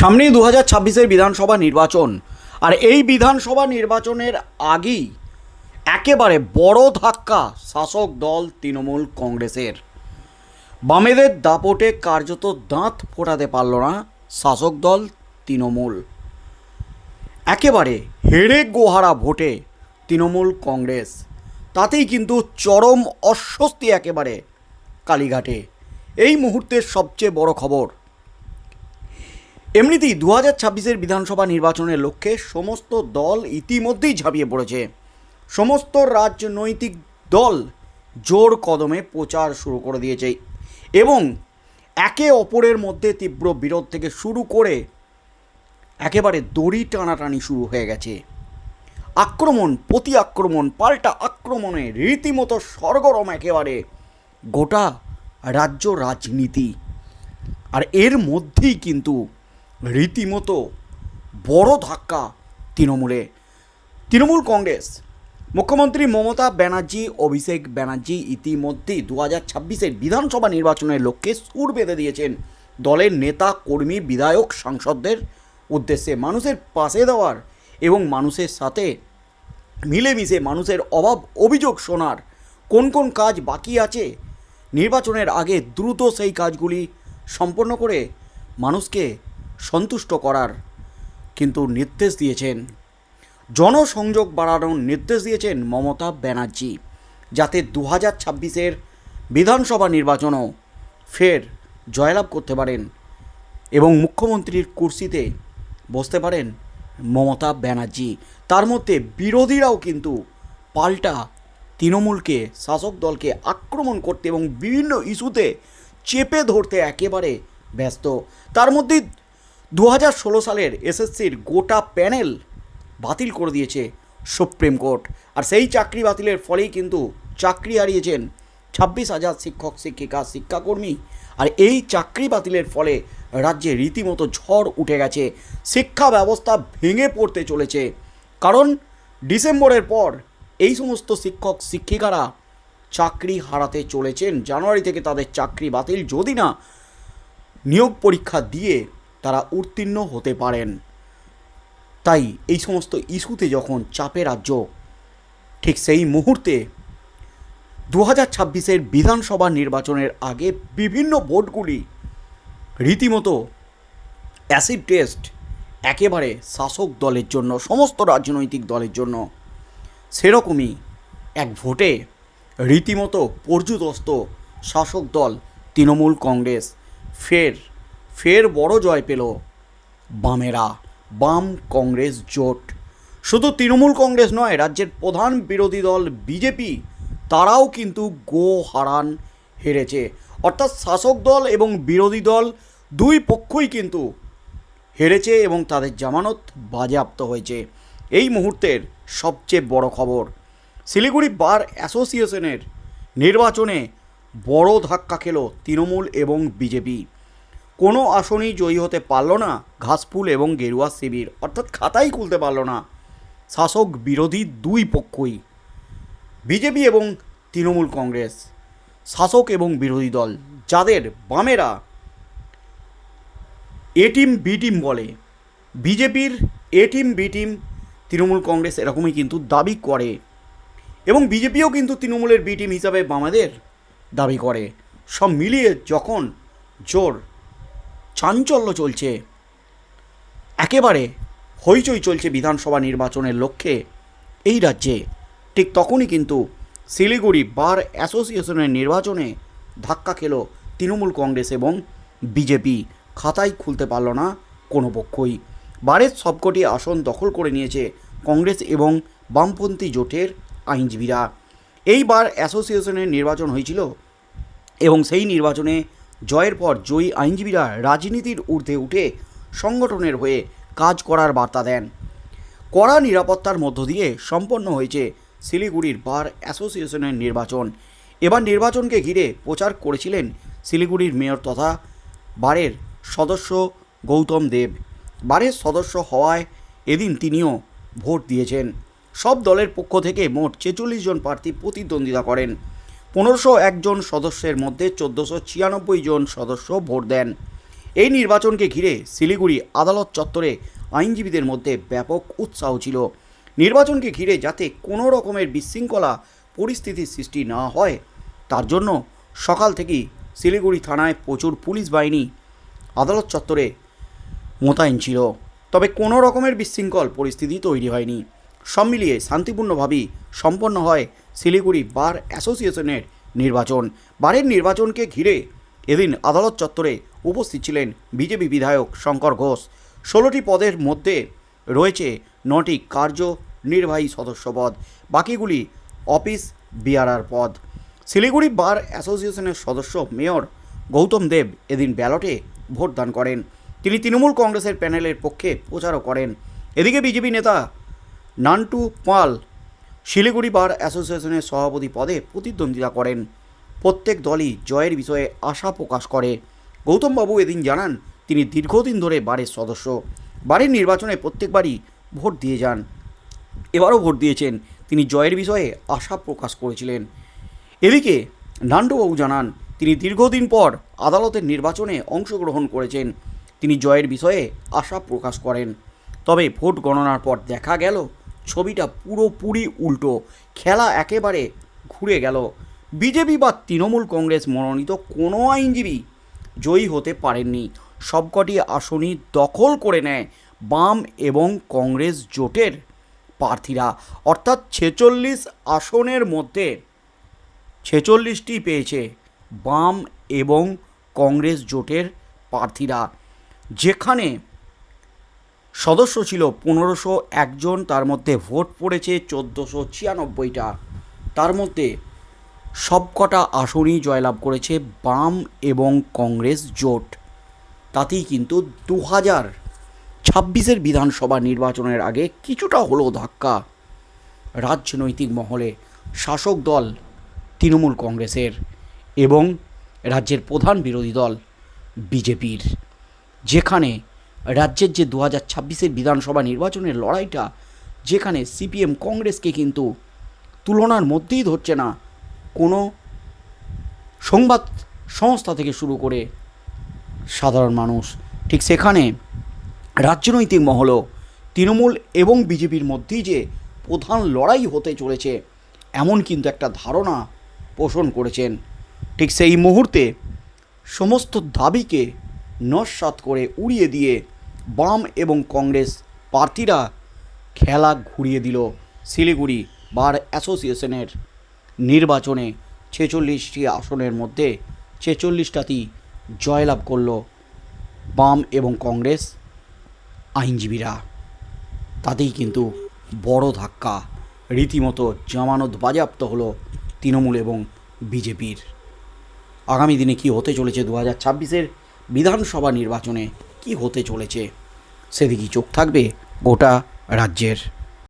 সামনেই দু হাজার ছাব্বিশের বিধানসভা নির্বাচন। আর এই বিধানসভা নির্বাচনের আগেই একেবারে বড় ধাক্কা শাসক দল তৃণমূল কংগ্রেসের। বামেদের দাপটে কার্যত দাঁত ফোটাতে পারল না শাসক দল তৃণমূল। একেবারে হেরে গোহারা ভোটে তৃণমূল কংগ্রেস। তাতেই কিন্তু চরম অস্বস্তি একেবারে কালীঘাটে। এই মুহূর্তের সবচেয়ে বড় খবর এমনিতেই দু হাজার ছাব্বিশের বিধানসভা নির্বাচনের লক্ষ্যে সমস্ত দল ইতিমধ্যেই ঝাঁপিয়ে পড়েছে। সমস্ত রাজনৈতিক দল জোর কদমে প্রচার শুরু করে দিয়েছে এবং একে অপরের মধ্যে তীব্র বিরোধ থেকে শুরু করে একেবারে দড়ি টানাটানি শুরু হয়ে গেছে। আক্রমণ প্রতি আক্রমণ পাল্টা আক্রমণে রীতিমতো সরগরম একেবারে গোটা রাজ্য রাজনীতি। আর এর মধ্যেই কিন্তু রীতিমতো বড় ধাক্কা তৃণমূলে। তৃণমূল কংগ্রেস, মুখ্যমন্ত্রী মমতা ব্যানার্জি, অভিষেক ব্যানার্জি ইতিমধ্যেই দু হাজার ছাব্বিশের বিধানসভা নির্বাচনের লক্ষ্যে সুর বেঁধে দিয়েছেন দলের নেতা, কর্মী, বিধায়ক, সাংসদদের উদ্দেশ্যে। মানুষের পাশে দেওয়ার এবং মানুষের সাথে মিলেমিশে মানুষের অভাব অভিযোগ শোনার কোন কোন কাজ বাকি আছে? নির্বাচনের আগে দ্রুত সেই কাজগুলি সম্পন্ন করে মানুষকে সন্তুষ্ট করার কিন্তু নির্দেশ দিয়েছেন। জনসংযোগ বাড়ানোর নির্দেশ দিয়েছেন মমতা ব্যানার্জি, যাতে দু হাজার ছাব্বিশের বিধানসভা নির্বাচনও ফের জয়লাভ করতে পারেন এবং মুখ্যমন্ত্রীর কুর্সিতে বসতে পারেন মমতা ব্যানার্জি। তার মধ্যে বিরোধীরাও কিন্তু পাল্টা তৃণমূলকে, শাসক দলকে আক্রমণ করতে এবং বিভিন্ন ইস্যুতে চেপে ধরতে একেবারে ব্যস্ত। তার মধ্যে দু হাজার ষোলো সালের এসএসসির গোটা প্যানেল বাতিল করে দিয়েছে সুপ্রিম কোর্ট। আর সেই চাকরি বাতিলের ফলেই কিন্তু চাকরি হারিয়েছেন ছাব্বিশ হাজার শিক্ষক, শিক্ষিকা, শিক্ষাকর্মী। আর এই চাকরি বাতিলের ফলে রাজ্যে রীতিমতো ঝড় উঠে গেছে। শিক্ষা ব্যবস্থা ভেঙে পড়তে চলেছে। কারণ ডিসেম্বরের পর এই সমস্ত শিক্ষক, শিক্ষিকারা চাকরি হারাতে চলেছেন। জানুয়ারি থেকে তাদের চাকরি বাতিল। যদি না নিয়োগ পরীক্ষা দিয়ে তারা উত্তীর্ণ হতে পারেন। তাই এই সমস্ত ইস্যুতে যখন চাপে রাজ্য, ঠিক সেই মুহূর্তে দু হাজার ছাব্বিশের বিধানসভা নির্বাচনের আগে বিভিন্ন ভোটগুলি রীতিমতো অ্যাসিড টেস্ট একেবারে শাসক দলের জন্য, সমস্ত রাজনৈতিক দলের জন্য সেরকমই এক ভোটে রীতিমতো পর্যুদস্ত শাসক দল, তৃণমূল কংগ্রেস, ফের ফের বড় জয় পেল বামেরা, বাম কংগ্রেস জোট। শুধু তৃণমূল কংগ্রেস নয়, রাজ্যের প্রধান বিরোধী দল বিজেপি, তারাও কিন্তু গো হারান হেরেছে। অর্থাৎ শাসক দল এবং বিরোধী দল দুই পক্ষই কিন্তু হেরেছে এবং তাদের জামানত বাজেয়াপ্ত হয়েছে। এই মুহূর্তের সবচেয়ে বড় খবর, শিলিগুড়ি বার অ্যাসোসিয়েশনের নির্বাচনে বড় ধাক্কা খেল তৃণমূল এবং বিজেপি। কোনো আসনই জয়ী হতে পারল না। ঘাসফুল এবং গেরুয়া শিবির, অর্থাৎ খাতাই খুলতে পারল না। শাসক বিরোধী দুই পক্ষই, বিজেপি এবং তৃণমূল কংগ্রেস, শাসক এবং বিরোধী দল, যাদের বামেরা এ টিম, বি টিম বলে। বিজেপির A team, B team, Trinamool Congress এরকমই কিন্তু দাবি করে এবং বিজেপিও কিন্তু তৃণমূলের বি টিম হিসাবে বামেদের দাবি করে। সব মিলিয়ে যখন জোর চাঞ্চল্য চলছে। একেবারে হইচই চলছে বিধানসভা নির্বাচনের লক্ষ্যে এই রাজ্যে। ঠিক তখনই কিন্তু শিলিগুড়ি বার অ্যাসোসিয়েশনের নির্বাচনে ধাক্কা খেল তৃণমূল কংগ্রেস এবং বিজেপি। খাতাই খুলতে পারল না কোনো পক্ষই। বারের সবকটি আসন দখল করে নিয়েছে কংগ্রেস এবং বামপন্থী জোটের আইনজীবীরা। এইবার অ্যাসোসিয়েশনের নির্বাচন হয়েছিল এবং সেই নির্বাচনে জয়ের পর জয়ী আইনজীবীরা রাজনীতির ঊর্ধ্বে উঠে সংগঠনের হয়ে কাজ করার বার্তা দেন। কড়া নিরাপত্তার মধ্য দিয়ে সম্পন্ন হয়েছে শিলিগুড়ির বার অ্যাসোসিয়েশনের নির্বাচন। এবার নির্বাচনকে ঘিরে প্রচার করেছিলেন শিলিগুড়ির মেয়র তথা বারের সদস্য গৌতম দেব। বারের সদস্য হওয়ায় এদিন তিনিও ভোট দিয়েছেন। সব দলের পক্ষ থেকে মোট ছেচল্লিশ জন প্রার্থী প্রতিদ্বন্দ্বিতা করেন। পনেরোশো একজন সদস্যের মধ্যে চোদ্দোশো ছিয়ানব্বই জন সদস্য ভোট দেন। এই নির্বাচনকে ঘিরে শিলিগুড়ি আদালত চত্বরে আইনজীবীদের মধ্যে ব্যাপক উৎসাহ ছিল। নির্বাচনকে ঘিরে যাতে কোনো রকমের বিশৃঙ্খলা পরিস্থিতির সৃষ্টি না হয়, তার জন্য সকাল থেকেই শিলিগুড়ি থানায় প্রচুর পুলিশ বাহিনী আদালত চত্বরে মোতায়েন ছিল। তবে কোনো রকমের বিশৃঙ্খল পরিস্থিতি তৈরি হয়নি। সব মিলিয়ে শান্তিপূর্ণভাবেই সম্পন্ন হয় শিলিগুড়ি বার অ্যাসোসিয়েশনের নির্বাচন। বারের নির্বাচনকে ঘিরে এদিন আদালত চত্বরে উপস্থিত ছিলেন বিজেপি বিধায়ক শঙ্কর ঘোষ। ষোলোটি পদের মধ্যে রয়েছে নটি কার্য নির্বাহী সদস্য পদ বাকিগুলি অফিস বিআরআর পদ। শিলিগুড়ি বার অ্যাসোসিয়েশনের সদস্য মেয়র গৌতম দেব এদিন ব্যালটে ভোটদান করেন। তিনি তৃণমূল কংগ্রেসের প্যানেলের পক্ষে প্রচারও করেন। এদিকে বিজেপি নেতা নান্টু পাল শিলিগুড়ি বার অ্যাসোসিয়েশনের সভাপতি পদে প্রতিদ্বন্দ্বিতা করেন। প্রত্যেক দলই জয়ের বিষয়ে আশা প্রকাশ করে। গৌতমবাবু এদিন জানান, তিনি দীর্ঘদিন ধরে বারের সদস্য। বারের নির্বাচনে প্রত্যেকবারই ভোট দিয়ে যান। এবারও ভোট দিয়েছেন। তিনি জয়ের বিষয়ে আশা প্রকাশ করেছিলেন। এদিকে নান্ডুবাবু জানান, তিনি দীর্ঘদিন পর আদালতের নির্বাচনে অংশগ্রহণ করেছেন। তিনি জয়ের বিষয়ে আশা প্রকাশ করেন। তবে ভোট গণনার পর দেখা গেল ছবিটা পুরোপুরি উল্টো। খেলা একেবারে ঘুরে গেল। বিজেপি বা তৃণমূল কংগ্রেস মনোনীত কোনো আইনজীবী জয়ী হতে পারেননি। সবকটি আসনই দখল করে নেয় বাম এবং কংগ্রেস জোটের প্রার্থীরা। অর্থাৎ ছেচল্লিশ আসনের মধ্যে ছেচল্লিশটি পেয়েছে বাম এবং কংগ্রেস জোটের প্রার্থীরা। যেখানে সদস্য ছিল পনেরোশো একজন, তার মধ্যে ভোট পড়েছে চোদ্দোশো ছিয়ানব্বইটা। তার মধ্যে সবকটা আসনই জয়লাভ করেছে বাম এবং কংগ্রেস জোট। তাতেই কিন্তু দু হাজার ছাব্বিশের বিধানসভা নির্বাচনের আগে কিছুটা হলো ধাক্কা রাজনৈতিক মহলে শাসক দল তৃণমূল কংগ্রেসের এবং রাজ্যের প্রধান বিরোধী দল বিজেপির। যেখানে রাজ্যের যে দু হাজার ছাব্বিশের বিধানসভা নির্বাচনের লড়াইটা, যেখানে সিপিএম কংগ্রেসকে কিন্তু তুলনার মধ্যেই ধরছে না, কোনো সংবাদ সংস্থা থেকে শুরু করে সাধারণ মানুষ। ঠিক সেখানে রাজনৈতিক মহলও তৃণমূল এবং বিজেপির মধ্যেই যে প্রধান লড়াই হতে চলেছে, এমন কিন্তু একটা ধারণা পোষণ করেছেন। ঠিক সেই মুহূর্তে সমস্ত দাবিকে নস্বাত করে উড়িয়ে দিয়ে বাম এবং কংগ্রেস প্রার্থীরা খেলা ঘুরিয়ে দিল। শিলিগুড়ি বার অ্যাসোসিয়েশনের নির্বাচনে ছেচল্লিশটি আসনের মধ্যে ছেচল্লিশটাতেই জয়লাভ করল বাম এবং কংগ্রেস আইনজীবীরা। তাতেই কিন্তু বড় ধাক্কা। রীতিমতো জামানত বাজেয়াপ্ত হলো তৃণমূল এবং বিজেপির। আগামী দিনে কি হতে চলেছে দু হাজার ছাব্বিশের বিধানসভা নির্বাচনে কি হতে চলেছে? সেদিকেই চোখ থাকবে গোটা রাজ্যের।